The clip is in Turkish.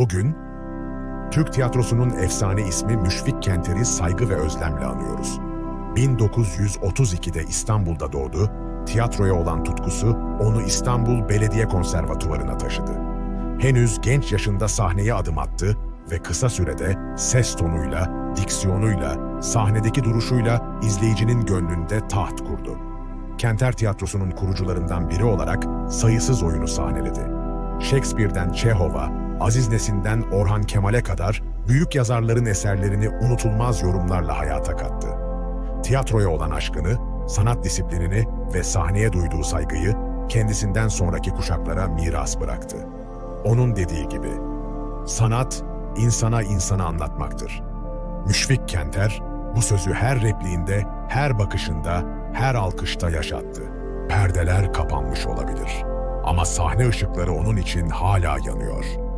Bugün, Türk tiyatrosunun efsane ismi Müşfik Kenter'i saygı ve özlemle anıyoruz. 1932'de İstanbul'da doğdu, tiyatroya olan tutkusu onu İstanbul Belediye Konservatuvarı'na taşıdı. Henüz genç yaşında sahneye adım attı ve kısa sürede ses tonuyla, diksiyonuyla, sahnedeki duruşuyla izleyicinin gönlünde taht kurdu. Kenter Tiyatrosu'nun kurucularından biri olarak sayısız oyunu sahneledi. Shakespeare'den Çehov'a, Aziz Nesin'den Orhan Kemal'e kadar büyük yazarların eserlerini unutulmaz yorumlarla hayata kattı. Tiyatroya olan aşkını, sanat disiplinini ve sahneye duyduğu saygıyı kendisinden sonraki kuşaklara miras bıraktı. Onun dediği gibi, sanat insana insanı anlatmaktır. Müşfik Kenter bu sözü her repliğinde, her bakışında, her alkışta yaşattı. Perdeler kapanmış olabilir ama sahne ışıkları onun için hala yanıyor.